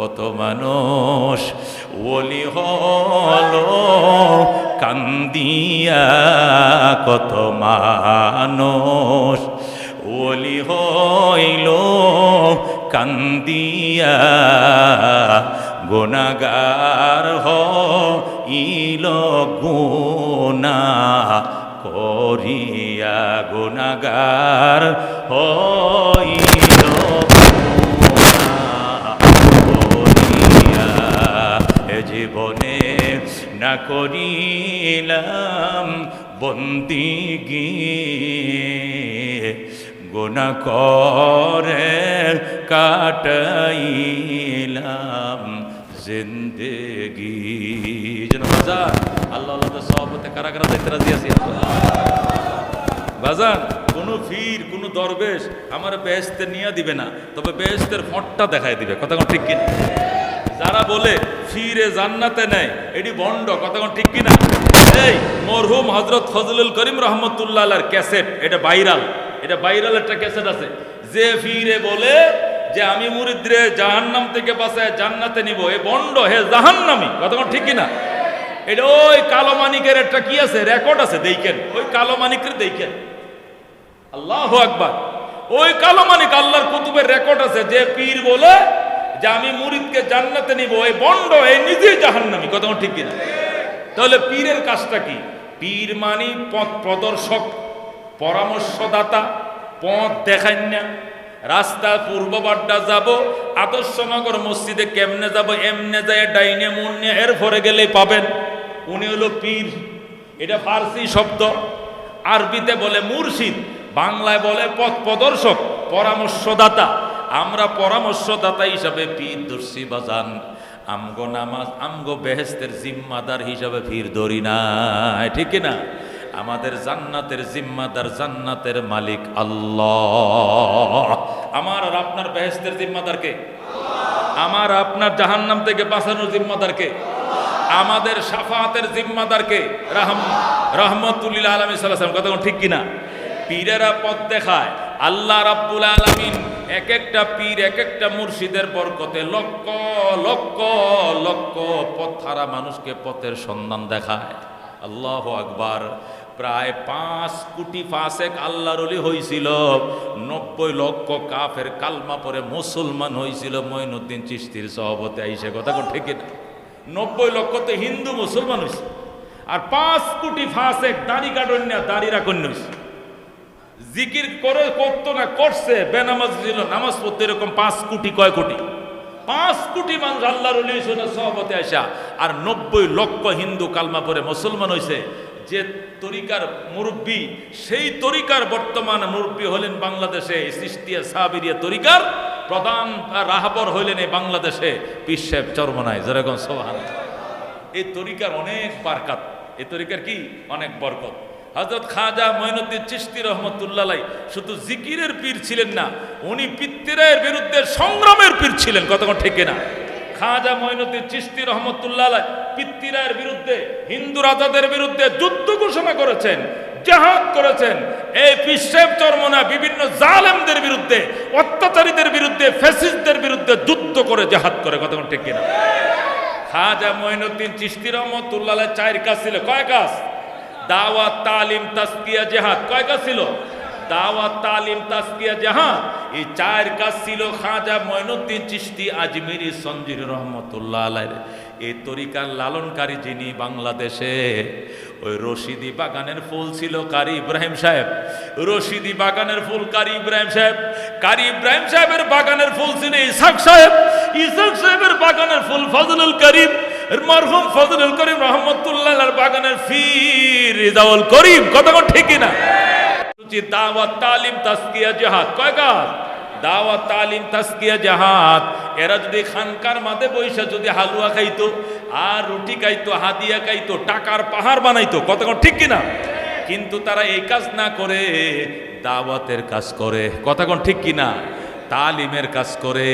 কত মানুষ, ওলি হলো, কান্দিয়া কত মানুষ, ওলি হইল, কান্দিয়া গুণাগার হইল, গুণা করিয়া গুণাগার হইল করিয়া এ জীবনে না করিলাম বন্দি বন্দিগি গুণা করে কাটাইলাম জিন্দেগি। যেন বাজার আল্লাহ আল্লাহ সহপতে কারা কারা দেখতে রাজি বাজান, কোনো ফির, কোনো দরবেশ আমার বেহেস্তে নিয়ে দিবে না, তবে বেহেস্তের ফটটা দেখায় দিবে। কথা ঠিক কিনা? যারা বলে ফিরে জান্নাতে নেয় এটি বন্ড কোন ঠিক কিনা? এই মরহুম হজরত ফজলুল করিম রহমতুল্লাহ ক্যাসেট, এটা ভাইরাল। এটা ভাইরাল একটা ক্যাসেট আছে। যে ফিরে বলে যে আমি মুরিদ্রে জাহান্নাম থেকে বাঁচায় জান্নাতে নিব, এ বন্ড, হে জাহান্নামি কোন ঠিক কিনা? এটা ওই কালো মানিকের একটা কি আছে? রেকর্ড আছে, দেখেন। ওই কালো মানিকের দেখেন। আল্লাহ আকবার। ওই কালো মানিক আল্লাহর কুতুবের রেকর্ড আছে, যে পীর বলে যে আমি মুরিদকে জান্নাতে নিব, এই বন্ড, এই নিজেই জাহান্নামি। কথা ঠিক কিনা? তাহলে পীরের কাজটা কি? পীর মানি পথ প্রদর্শক, পরামর্শদাতা, পথ দেখান না রাস্তা পূর্ব বাড্ডা যাব, আদর্শনগর মসজিদে কেমনে যাব, এমনে যায়, ডাইনে মুন্নে এর ভরে গেলে পাবেন। উনি হলো পীর। এটা ফার্সি শব্দ। আরবিতে বলে মুর্শিদ। বাংলায় বলে পথ প্রদর্শক, পরামর্শদাতা। আমরা পরামর্শদাতা হিসাবে পীর দর্শি বাজান। আমগো নামাজ, আমগো বেহেস্তের জিম্মাদার হিসাবে পীর ধরি না ঠিক না? আমাদের জান্নাতের জিম্মাদার জান্নাতের মালিক আল্লাহ। আমার আর আপনার বেহেস্তের জিম্মাদারকে আমার আপনার জাহান্নাম থেকে বাঁচানোর জিম্মাদারকে আমাদের সাফাতের জিম্মাদারকে রাহম রহমতুল্লাহ আলমী সাল্লাম কথা ঠিক কিনা পীরেরা পথ দেখায়, আল্লাহ রাব্বুল আলামিন এক একটা পীর এক একটা মুর্শিদের বরকতে লক্ষ লক্ষ লক্ষ পথ হারা মানুষকে পথের সন্ধান দেখায়। আল্লাহ আকবার। প্রায় পাঁচ কোটি ফাঁসেক আল্লাহর অলি হয়েছিল নব্বই লক্ষ কাফের কালমা পরে মুসলমান হয়েছিল মঈনুদ্দিন চিস্তির সহবতে আইসে কথা কোন, ঠিক না নব্বই লক্ষ তো হিন্দু মুসলমান হয়েছে আর পাঁচ কোটি ফাঁসেক দাড়ি কাটন্যা দাড়ি রাখন্য হয়েছে জিকির করে করতো না, করছে, বেনামাজ ছিল, নামাজ পড়তে এরকম পাঁচ কোটি, কয় কোটি? পাঁচ কোটি মানুষ আল্লাহর সহবতে আসা আর নব্বই লক্ষ হিন্দু কালমা পরে মুসলমান হয়েছে। যে তরিকার মুরব্বী, সেই তরিকার বর্তমান মুরব্বী হলেন বাংলাদেশে সৃষ্টিয়া সাহাবিরিয়া তরিকার প্রধান রাহাবর হইলেন এই বাংলাদেশে বিশ্বের চরমনায়। যেরকম সোহান এই তরিকার অনেক বারকাত। এই তরিকার কি? অনেক বরকত। হজরত খাজা মঈনুদ্দিন চিস্তি রহমতুল্লাহ শুধু জিকিরের পীর ছিলেন না, উনি পিত্তিরের বিরুদ্ধে সংগ্রামের পীর ছিলেন, কতক্ষণ ঠিক না খাজা মঈনুদ্দিন চিস্তি রহমতুল্লাহ পিত্তিরায়ের বিরুদ্ধে, হিন্দু রাজাদের বিরুদ্ধে যুদ্ধ ঘোষণা করেছেন, জাহাদ করেছেন, এই পিসেব চরমনা বিভিন্ন জালেমদের বিরুদ্ধে, অত্যাচারীদের বিরুদ্ধে ফেসিসদের বিরুদ্ধে যুদ্ধ করে, জাহাদ করে, কতক্ষণ ঠিক না খাজা মঈনুদ্দিন চিস্তি রহমতুল্লাহ চার কাজ ছিল কয় কাজ? দাওয়াত, তালিম তাস্কিয়া জেহাদ। কয় কাজ ছিল? দাওয়াত, তালিম তাস্কিয়া জাহাদ। এই চার কাজ ছিল খাজা মঈনুদ্দিন চিশতি, আজমিরি, সঞ্জির রহমতুল্লাহ আলাইহির এই তরিকার লালনকারী যিনি বাংলাদেশে, ওই রশিদি বাগানের ফুল ছিল কারি ইব্রাহিম সাহেব। রশিদি বাগানের ফুল কারি ইব্রাহিম সাহেব। কারি ইব্রাহিম সাহেবের বাগানের ফুল ছিল ইসাক সাহেব ইসাক সাহেবের বাগানের ফুল ফজলুল করিম। মরহুম ফজলুল করিম রহমতুল্লাহ বাগানের ফির রিজাউল করিম কতক্ষণ ঠিকই না দাওয়াত তালিম তাস্কিয়া জাহাদ কয় কাজ দাওয়াত তালিম তাস্কিয়া জাহাদ এরা যদি খানকার মাঝে বৈশা যদি হালুয়া খাইতো, আর রুটি খাইতো, হাদিয়া খাইতো, টাকার পাহাড় বানাইতো কতক্ষণ ঠিক কিনা? কিন্তু তারা এই কাজ না করে দাওয়াতের কাজ করে কতক্ষণ ঠিক কিনা? তালিমের কাজ করে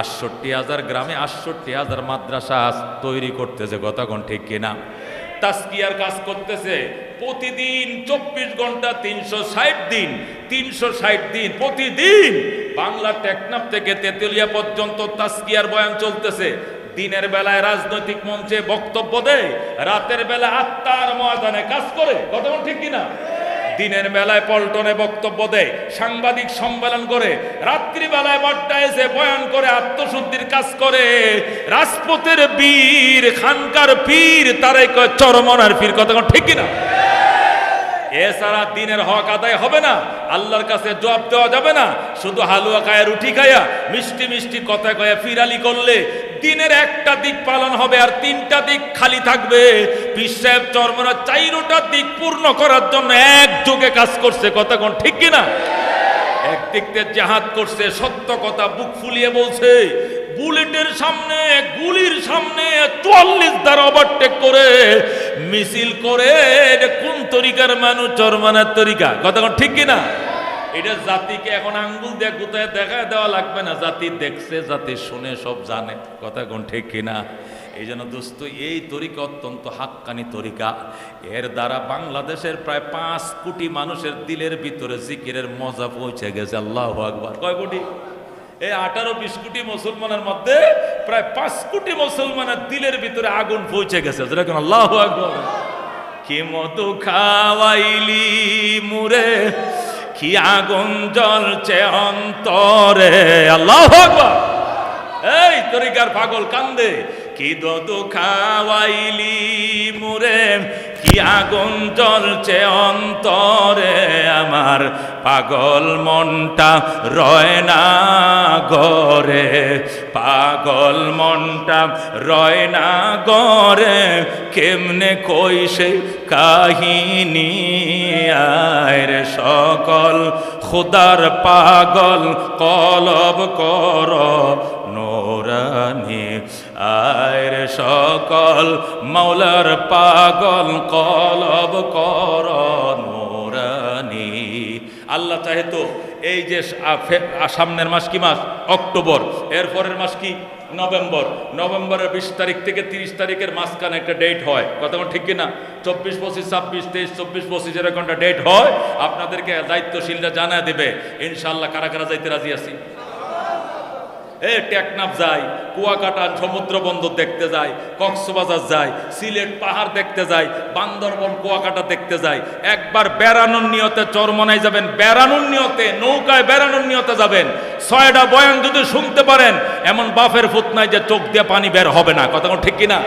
আটষট্টি হাজার গ্রামে আটষট্টি হাজার মাদ্রাসা তৈরি করতেছে কতক্ষণ ঠিক কিনা? তাস্কিয়ার কাজ করতেছে, প্রতিদিন চব্বিশ ঘণ্টা তিনশো ষাট দিন, তিনশো ষাট দিন প্রতিদিন বাংলা টেকনাফ থেকে তেতুলিয়া পর্যন্ত তাস্কিয়ার বয়ান চলতেছে। দিনের বেলায় রাজনৈতিক মঞ্চে বক্তব্য দেয়, রাতের বেলা আত্মার ময়দানে কাজ করে কতক্ষণ ঠিক কিনা? দিনের মেলায় পল্টনে বক্তব্য দেয়, সাংবাদিক সম্মেলন করে রাত্রি বেলায় বাড্ডা এসে বয়ান করে, আত্মশুদ্ধির কাজ করে। রাজপথের বীর, খানকার পীর, তারাই চরমনার পীর, কথা ঠিক কিনা? এছাড়া দিনের হক আদায় হবে না। আল্লাহর কাছে জবাব দেওয়া যাবে না। শুধু হালুয়া খায়া, রুটি খায়া, মিষ্টি মিষ্টি কথা কয়া ফিরালি করলে দিনের একটা দিক পালন হবে আর তিনটা দিক খালি থাকবে। সাহেব চর্মরা চাইরোটা দিক পূর্ণ করার জন্য একযোগে কাজ করছে। কতক্ষণ ঠিক কিনা? একদিক দিয়ে জাহাদ করছে, সত্য কথা বুক ফুলিয়ে বলছে। বুলেটের সামনে, গুলির সামনে চুয়াল্লিশ দ্বারা ওভারটেক করে মিছিল করে কোন তরিকার মানুষ, চরমানের তরিকা? কতক্ষণ ঠিক কিনা? এটা জাতিকে এখন আঙ্গুল দিয়ে গুতায় দেখা দেওয়া লাগবে না। জাতি দেখছে, জাতি শুনে, সব জানে। কথা কোন ঠিক কিনা? এই জন্য দোস্ত, এই তরিকা অত্যন্ত হাক্কানি তরিকা। এর দ্বারা বাংলাদেশের প্রায় পাঁচ কোটি মানুষের দিলের ভিতরে জিকিরের মজা পৌঁছে গেছে। আল্লাহ আকবার। কয় কোটি? এই আঠারো বিশ কোটি মুসলমানের মধ্যে প্রায় পাঁচ কোটি মুসলমানের দিলের ভিতরে আগুন পৌঁছে গেছে। যেরকম আল্লাহ কি মতো খাওয়াইলি মুরে? কি আগুন জ্বলছে অন্তরে? আল্লাহ আকবার। এই তরিকার পাগল কান্দে। কি দদ খাওয়াইলি মুরে? কি আগুন জ্বলছে অন্তরে? আমার পাগল মনটা রয় না গরে। পাগল মনটা রয় না গরে। কেমনে কই সে কাহিনী? আয়ের সকল খুদার পাগল কলব কর। নোরানি আয়ের সকল মাওলার পাগল কলব কর নোরানি। আল্লাহ চাহে তো এই যে সামনের মাস কি মাস? অক্টোবর। এরপরের মাস কি? নভেম্বর। নভেম্বরের বিশ তারিখ থেকে তিরিশ তারিখের মাঝখানে একটা ডেট হয়। কতক্ষণ ঠিক কিনা? চব্বিশ, পঁচিশ, ছাব্বিশ, তেইশ, চব্বিশ, পঁচিশ এরকম একটা ডেট হয়। আপনাদেরকে দায়িত্বশীলরা জানা দেবে। ইনশাল্লাহ কারা কারা যাইতে রাজি আছি? এ টেকনাফ যায় কুয়াকাটা সমুদ্র বন্দর দেখতে যাই কক্সবাজার যায়, সিলেট পাহাড় দেখতে যাই বান্দরবন, কুয়াকাটা দেখতে যাই একবার বেড়ানোর নিয়তে চরমনায় যাবেন, বেড়ানোর নিয়তে, নৌকায় বেড়ানোর নিয়তে যাবেন। ছয়টা বয়ান যদি শুনতে পারেন, এমন বাফের ফুত নাই যে চোখ দিয়ে পানি বের হবে না। কথা ঠিক কিনা?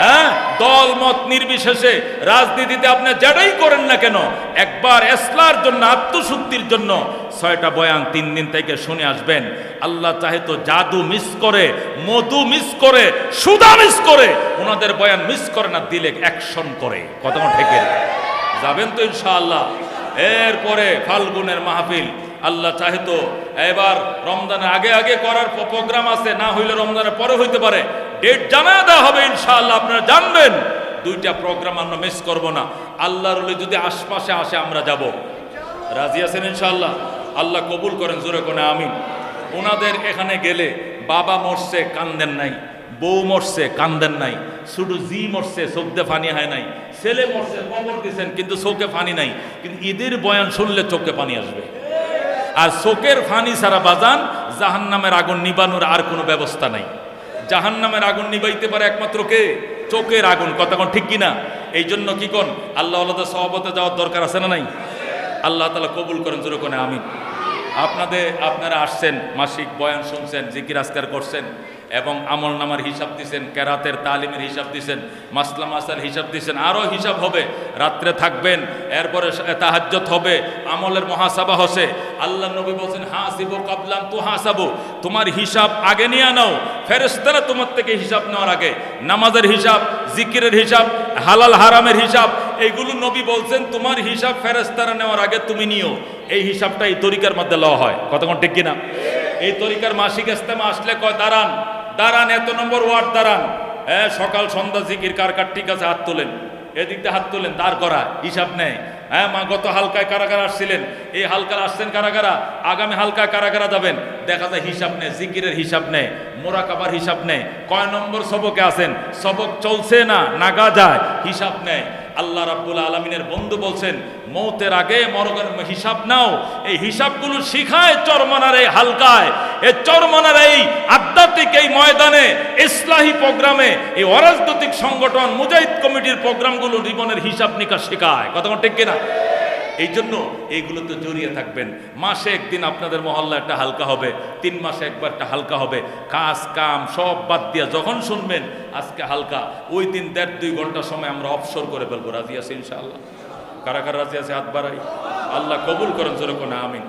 হ্যাঁ? দল মত নির্বিশেষে রাজনীতিতে আপনি যেটাই করেন না কেন, একবার এসলার জন্য, আত্মশুদ্ধির জন্য ছয়টা বয়ান তিন দিন থেকে শুনে আসবেন। আল্লাহ চাহে তো জাদু মিস করে, মধু মিস করে, সুদা মিস করে, ওনাদের বয়ান মিস করে না, দিলে অ্যাকশন করে। কত ঠেকে যাবেন তো ইনশাআল্লাহ। এরপরে ফাল্গুনের মাহফিল, আল্লাহ চাহে তো এবার রমজানের আগে আগে করার প্রোগ্রাম আছে, না হইলে রমজানের পরে হইতে পারে। ডেট জানা দেওয়া হবে ইনশাআল্লাহ, আপনারা জানবেন। দুইটা প্রোগ্রাম আমরা মিস করব না। আল্লাহর যদি আশপাশে আসে, আমরা যাব। রাজি আছেন ইনশাআল্লাহ? আল্লাহ কবুল করেন, জোরে কোনে আমিন। ওনাদের এখানে গেলে বাবা মরছে, কান্দেন নাই। বউ মরছে, কান্দেন নাই। শুধু জি মরছে, চোখ দিয়ে পানি হয় নাই। ছেলে মরছে, কবর দিছেন, কিন্তু চোখে পানি নাই। কিন্তু ঈদের বয়ান শুনলে চোখে পানি আসবে। আর চোখের ফানি ছাড়া বাজান জাহান নামের আগুন নিবানোর আর কোনো ব্যবস্থা নাই। জাহান নামের আগুন নিবাইতে পারে একমাত্র কে? চোখের আগুন। কতক্ষণ ঠিক কিনা? এই জন্য কি কোন? আল্লাহ আল্লাহ সহবতে যাওয়ার দরকার আছে না নাই? আল্লাহ তালা কবুল করেন, জোর কোনে আমি আপনাদের, আপনারা আসছেন, মাসিক বয়ান শুনছেন, জিকির আজকার করছেন, এবং আমল নামার হিসাব দিছেন, কেরাতের তালিমের হিসাব দিছেন, মাসলা মাসার হিসাব দিছেন আরও হিসাব হবে। রাত্রে থাকবেন, এরপরে তাহাজ্জত হবে, আমলের মহাসাবা হসে আল্লাহ নবী বলছেন, হাসিবো কাবলাম তো হাসাবো। তোমার হিসাব আগে নিয়ে নাও ফেরেস্তারা তোমার থেকে হিসাব নেওয়ার আগে। নামাজের হিসাব, জিকিরের হিসাব, হালাল হারামের হিসাব এইগুলো নবী বলছেন, তোমার হিসাব ফেরেস্তারা নেওয়ার আগে তুমি নিও। এই হিসাবটা এই তরিকার মধ্যে লওয়া হয়। কতক্ষণ ঠিক কিনা? এই তরিকার মাসিক ইস্তেমা আসলে কয়, দাঁড়ান দাঁড়ান, এত নম্বর ওয়ার্ড দাঁড়ান। হ্যাঁ সকাল সন্ধ্যা জিকির, কার কার ঠিক আছে, হাত তোলেন। এদিক দিয়ে হাত তোলেন, দাঁড় করা হিসাব নেয়। হ্যাঁ মা গত হালকায় কারা কারা আসছিলেন। এই হালকা আসছেন কারা কারা? আগামী হালকায় কারা কারা যাবেন? দেখা যায় হিসাব নেই জিকিরের হিসাব নেই মোরাকাবার হিসাব নেই কয় নম্বর সবকে আছেন? সবক চলছে না? নাগা যায়, হিসাব নেই আল্লাহ রাব্বুল আলমিনের বন্ধু বলছেন, মৌতের আগে মরগের হিসাব নাও। এই হিসাবগুলো শিখায় চরমানার এই হালকায়। এই চরমানার এই আধ্যাত্মিক এই ময়দানে, ইসলাহী প্রোগ্রামে, এই অরাজনৈতিক সংগঠন, মুজাহিদ কমিটির প্রোগ্রামগুলো জীবনের হিসাব নিকাশ শেখায়। কথা ঠিক কিনা? এই জন্য এইগুলোতে জড়িয়ে থাকবেন। মাসে একদিন আপনাদের মহল্লা একটা হালকা হবে, তিন মাসে একবার একটা হালকা হবে। কাজ, কাম সব বাদ দিয়া যখন শুনবেন আজকে হালকা। ওই দিন দেড় দুই ঘণ্টা সময় আমরা অবসর করে ফেলব। রাজি আছে ইনশাআল্লাহ? কারা কারা রাজি আছে? হাত বাড়াই। আল্লাহ কবুল করেন যেরকম আমিন।